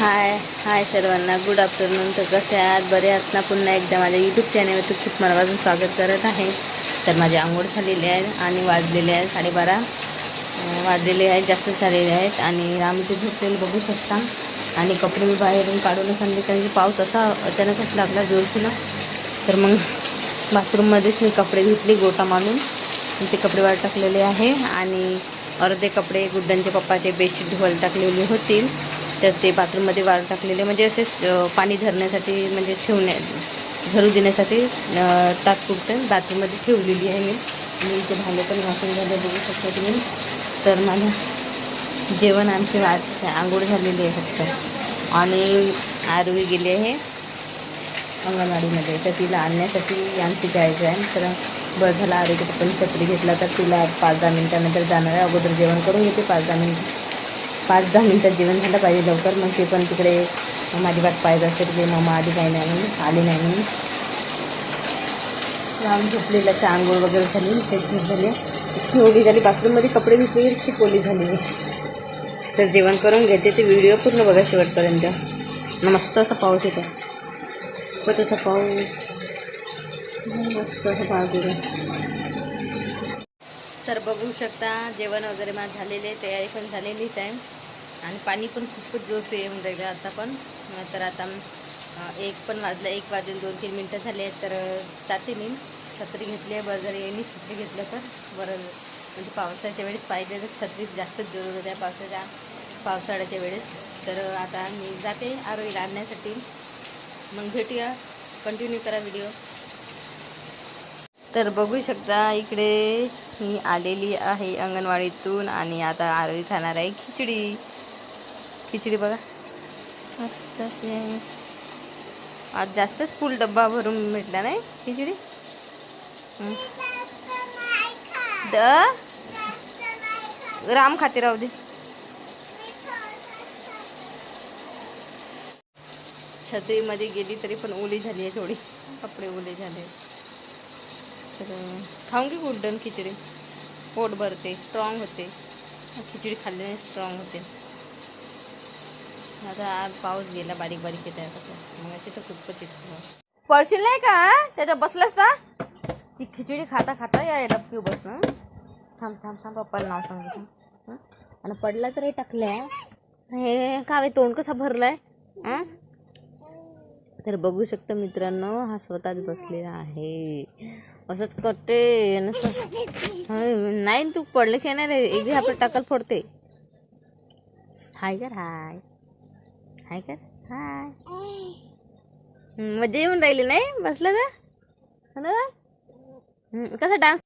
हाय हाय सर्वांना. Good afternoon तर कसे आहात? बरे आहात ना? पुन्हा एकदा माझ्या यूट्यूब चॅनलवरती खूप मनापासून स्वागत करत आहे. तर माझे आंघोळ झालेली आहे आणि वाजलेले आहे साडेबारा. वाजलेले आहेत जास्त झालेले आहेत आणि राम ते झोपलेले बघू शकता. आणि कपडे मी बाहेरून काढूनच सांगले कारण की पाऊस असा अचानकच लागला जोरशीला तर मग बाथरूममध्येच मी कपडे घेतले गोटा मारून. ते कपडे वाळ टाकलेले आहे. आणि अर्धे कपडे गुड्डांच्या पप्पाचे बेडशीट धुवायला टाकलेली होती. तर ते बाथरूममध्ये वाळ टाकलेले म्हणजे असे पाणी झरण्यासाठी म्हणजे ठेवण्या झरू देण्यासाठी तात्पुरतं बाथरूममध्ये ठेवलेली आहे मी. मी इथे भांडे पण घासून झालं बघू शकता तुम्ही. तर माझं जेवण आणखी आंघोळ झालेली आहे फक्त. आणि आरवी गेली आहे अंगणवाडीमध्ये. तर तिला आणण्यासाठी आणखी जायचं आहे. तर बरं झालं आरोग्य पण छत्री घेतला तर तिला पाच दहा मिनिटानंतर जाणार आहे. अगोदर जेवण करून घेते पाच दहा मिनिट. पाच दहा मिनटात जेवण झालं पाहिजे लवकर. मग ते पण तिकडे माझी वाट पाहिजे असेल की मामा आधी काही नाही म्हणून आली नाही म्हणून. लावून झोपलेलं तर आंघोळ वगैरे झाली ते झाली. इतकी ओली झाली बाथरूममध्ये कपडे धुतले इतकी ओली झाली. तर जेवण करून घेते ते व्हिडिओ पूर्ण बघा शेवटपर्यंत. मस्त असा पाऊस येतो. पण तसा पाऊस. मस्त असा पाऊस येतो. तर बघू शकता जेवण वगैरे माझं झालेले तयारी पण झालेलीच आहे. आणि पाणी पण खूपच जोरसे येऊन राहिलं आता पण. तर आता एक पण वाजलं एक वाजून दोन तीन मिनटं झाले तर जाते मी. छत्री घेतली आहे बरं जर यांनी छत्री घेतलं तर बरं म्हणजे पावसाच्या वेळेस पाहिजे तर छत्री जास्तच जरूर आहे पावसाच्या पावसाळ्याच्या वेळेस. तर आता मी जाते आरोग्य आणण्यासाठी मग भेटूया. कंटिन्यू करा व्हिडिओ तर बघू शकता इकडे मी आलेली आहे अंगणवाडीतून आणि आता आरोही खाणार आहे खिचडी. खिचडी बघा. मस्त अशी आज जास्तच फुल डब्बा भरून भेटला नाही खिचडी? द? राम खाते राहू दे. छत्रीमध्ये गेली तरी पण ओली झाली आहे थोडी. कपडे ओले झाले तर खाऊन की गुड्डन खिचडी. पोट भरते स्ट्रॉंग होते. खिचडी खाल्ल्याने स्ट्रॉंग होते. आता आज पाऊस गेला बारीक बारीक येत आहे मग अशी तर खूपच येतो पडशील नाही का त्याच्या बसलास ना ती खिचडी खाता खाता या डबकी बसणं थांब थांब थांब पप्पाला नाव सांगतो आणि पडला तर हे टाकल्या हे? काय तोंड कसा भरलाय आहे तर बघू शकता मित्रांनो हा स्वतःच बसलेला आहे. असंच करते नाही तू पडल्याशिवाय नाही रे एक आपलं टाकल फोडते. हाय गर हाय. हाय कर हाय. मजा येऊन राहिली नाही? बसलं हो ना? हम्म, कसा डान्स?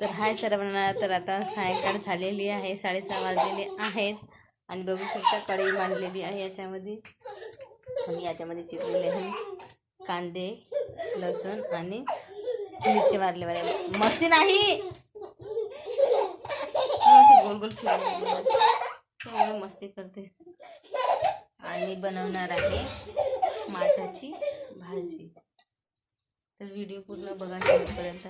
तर हाय सर्वांना तर आता सायंकाळ झालेली आहे साडेसहा वाजलेले आहेत. आणि बघू शकता कढई मांडलेली आहे याच्यामध्ये. आणि याच्यामध्ये चिरलेले आहे कांदे लसूण आणि मिरची मारले वाले मस्ती नाही? गोल गोल. एवढं मस्ती करते. आणि बनवणार आहे माठाची भाजी. तर व्हिडिओ पूर्ण बघा शेवटपर्यंत.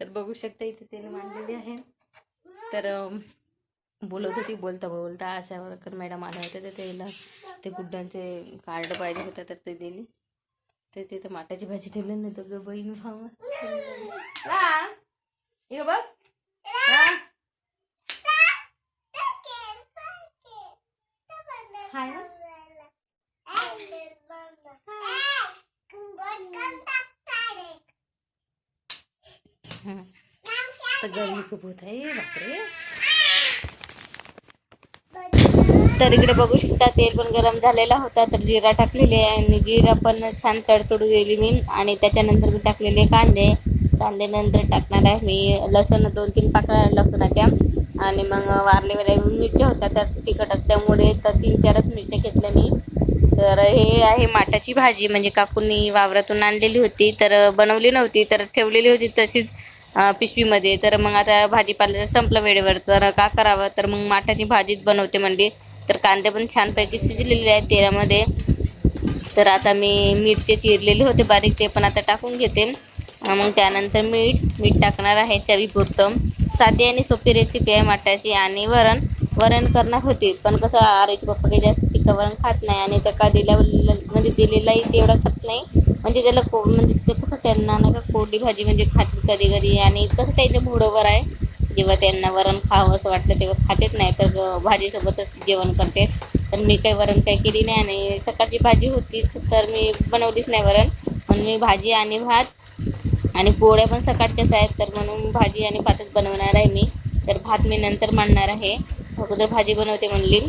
तर बघू शकता इथे तेल मांडलेले आहे. तर बोलत होती बोलता बोलता आशा वर्कर मॅडम आल्या होत्या तर त्याला ते गुड्डांचे कार्ड पाहिजे होतं तर ते दिली. तर तिथं माटाची भाजी ठेवली नाही तर गं बहीण भाऊ इकडं बघ. हाय तर गरमी खूप होत आहे बापरे. तर इकडे बघू शकता तेल पण गरम झालेला होता तर जिरा टाकलेली आहे आणि जिरा पण छान तडतडू गेली मी. आणि त्याच्यानंतर मी टाकलेले कांदे. कांदे नंतर टाकणार आहे मी. लसण दोन तीन पाकळ्या लसणाच्या आणि मग वारलेवाल्या मिरच्या होत्या तर तिखट असल्यामुळे तर तीन चारच मिरच्या घेतल्या मी. तर हे आहे माटाची भाजी म्हणजे काकूंनी वावरातून आणलेली होती तर बनवली नव्हती तर ठेवलेली होती तशीच पिशवीमध्ये. तर मग आता भाजीपाला संपलं वेळेवर तर का करावं? तर मग माठाची भाजीच बनवते म्हणली. तर कांदे पण छानपैकी शिजलेले आहेत तेलामध्ये. तर आता मी मिरची चिरलेले होते बारीक ते पण आता टाकून घेते. मग त्यानंतर मीठ मीठ टाकणार आहे चवीपुरतं. साधी आणि सोपी रेसिपी आहे मटाची आणि वरण. वरण करणार होती पण कसं आरोग्य पप्पा काही जास्त तिखं वरण खात नाही आणि त्या का दिल्या म्हणजे दिलेलाही तेवढा खात नाही. म्हणजे त्याला को म्हणजे ते कसं त्यांना ना का कोरडी भाजी म्हणजे खात कधी कधी आणि कसं त्यांच्या मूडवर आहे. जेव्हा त्यांना वरण खावं असं वाटलं तेव्हा खातेच नाही. तर भाजीसोबतच जेवण करते. तर मी काही वरण काही केली नाही आणि सकाळची भाजी होतीच तर मी बनवलीच नाही वरण. पण मी भाजी आणि भात आणि पोळ्या पण सकाळच्याच आहेत. तर म्हणून भाजी आणि भातच बनवणार आहे मी. तर भात मी नंतर मांडणार आहे. अगोदर भाजी बनवते म्हणली.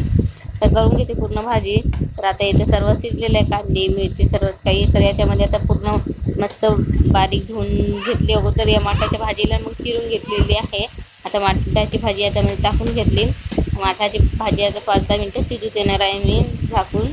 तर करून घेते पूर्ण भाजी. तर आता इथे सर्व शिजलेलं आहे कांदे मिरची सर्वच काही. तर याच्यामध्ये आता पूर्ण मस्त बारीक धुवून घेतली अगोदर या माठाच्या भाजीला मग चिरून घेतलेली आहे. आता माठाची भाजी आता मी टाकून घेतली. माठाची भाजी आता पाच दहा मिनटं शिजू देणार आहे मी झाकून.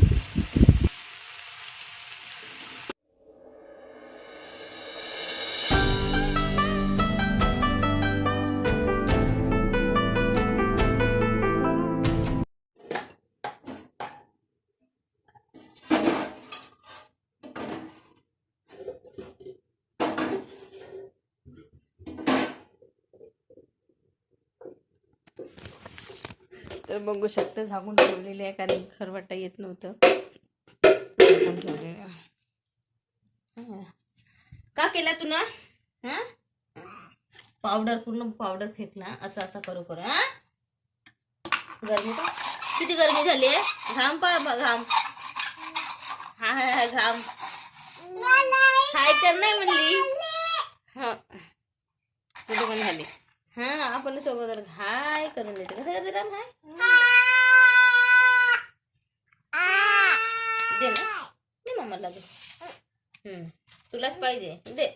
तर बघू शकता. झाकून ठेवलेले आहे कारण खरवटा येत नव्हतं. झाकून ठेवलेलं आहे. का केला तू ना? हा? पावडर पूर्ण पावडर फेकला. असं असं करू करू. हा? गरमी का? किती गरमी झाली आहे? घाम पा घाम. हा हा हा घाम. हाय कर नाही म्हणली. हा. तुझी पण झाली. हा आपण सोबत हाय करून देते कसं करते राम हाय? दे ना. दे मामाला दे तुलाच पाहिजे. दे.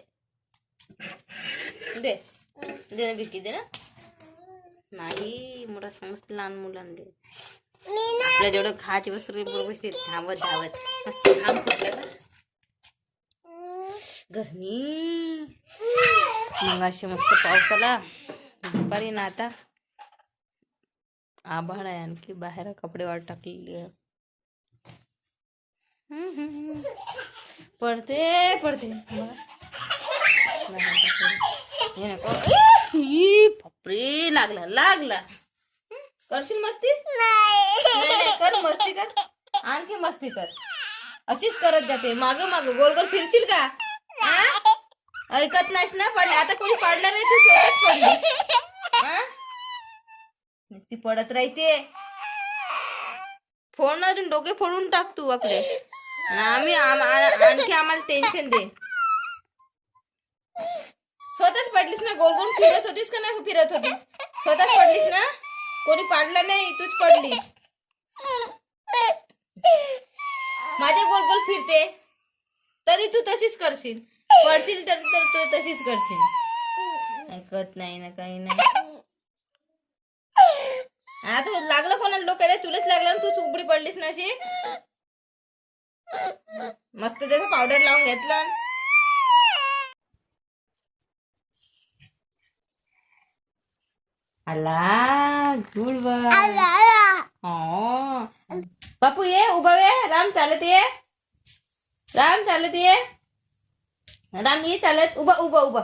दे. दे ना बिट्टी दे ना. नाही मला समजते लहान मुलांना आपल्या जेवढं खायची वस्तू बरोबर धावत धावत. मस्त घाम फुटला गरमी. मग अशी मस्त पाऊस आला दुपारी ना आता आभाळ आहे आणखी बाहेर कपडे वाट टाकलेली आहे पडते पडते. बापरे लागला लागला. करशील मस्ती? कर मस्ती कर. आणखी मस्ती कर. अशीच करत जाते. माग माग गोल गोल फिरशील का? ऐकत नाहीस ना पडले. आता कोणी पडलं नाही तू स्वतःच पडली हा? ती पडत राहते. फोन अजून डोके फोडून टाक तू आपले. आम्ही आणखी आम्हाला टेन्शन दे. स्वतःच पडलीस ना? गोल गोल फिरत होतीस का नाही? फिरत होतीस. स्वतःच पडलीस ना? कोणी पाडलं नाही? तूच पडलीस माझे गोल गोल फिरते. तरी तू तशीच करशील. पडशील तर तू तशीच करशील. ऐकत नाही ना काही नाही. आता लागलं कोणाला डोक्याला तुलाच लागलं ना तू चुपडी पडलीस ना अशी. मस्त त्याचं पावडर लावून घेतलं. आला गुड हो. बापू ये उभा ये. राम चालत ये. राम चालत ये. राम ये चालत. उभा उभा उभा.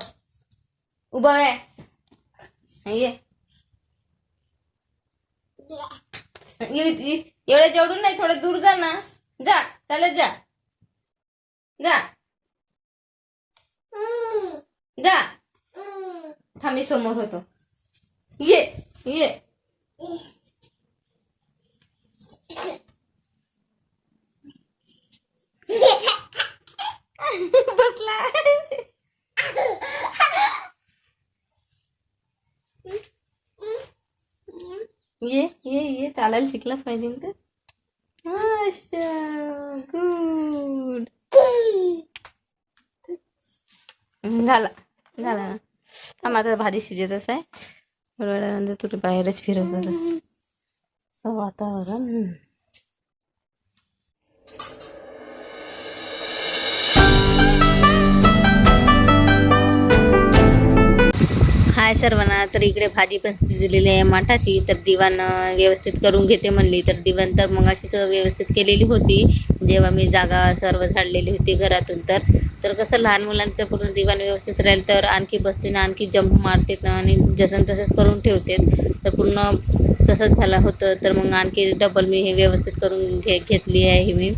उभा ये. ये. ये- एवढ्या जेवढून नाही थोडं दूर जा ना. जा चालत जा. जा. जा. थांबी समोर होतो. ये ये बसला ये ये ये चालायला शिकलाच पाहिजे तर गुड झाला झाला ना. थांब आता भाजी शिजतच आहे. थोड्या वेळानंतर तुला बाहेरच फिरत होतं. असं वातावरण हाय सर्वांना तर इकडे भाजी पण शिजलेली आहे माठाची तर दिवाण व्यवस्थित करून घेते म्हणली. तर दिवाण तर मग अशी सगळं व्यवस्थित केलेली होती. जेव्हा मी जागा सर्व झाडलेली होती घरातून तर. तर कसं लहान मुलांचं पूर्ण दिवाण व्यवस्थित राहील तर आणखी बसते ना आणखी जंप मारते ना आणि जसं तसंच करून ठेवते. तर पूर्ण तसंच झालं होतं तर मग आणखी डबल मी हे व्यवस्थित करून घे घेतली आहे मी.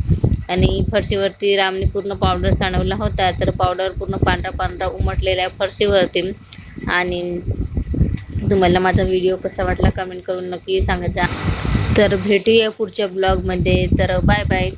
आणि फरशीवरती रामने पूर्ण पावडर सांडवला होता तर पावडर पूर्ण पांढरा पांढरा उमटलेला आहे फरशीवरती. आणि तुम्हाला माझा व्हिडिओ कसा वाटला कमेंट करून नक्की सांगत जा. तर भेटूया पुढच्या ब्लॉगमध्ये तर बाय बाय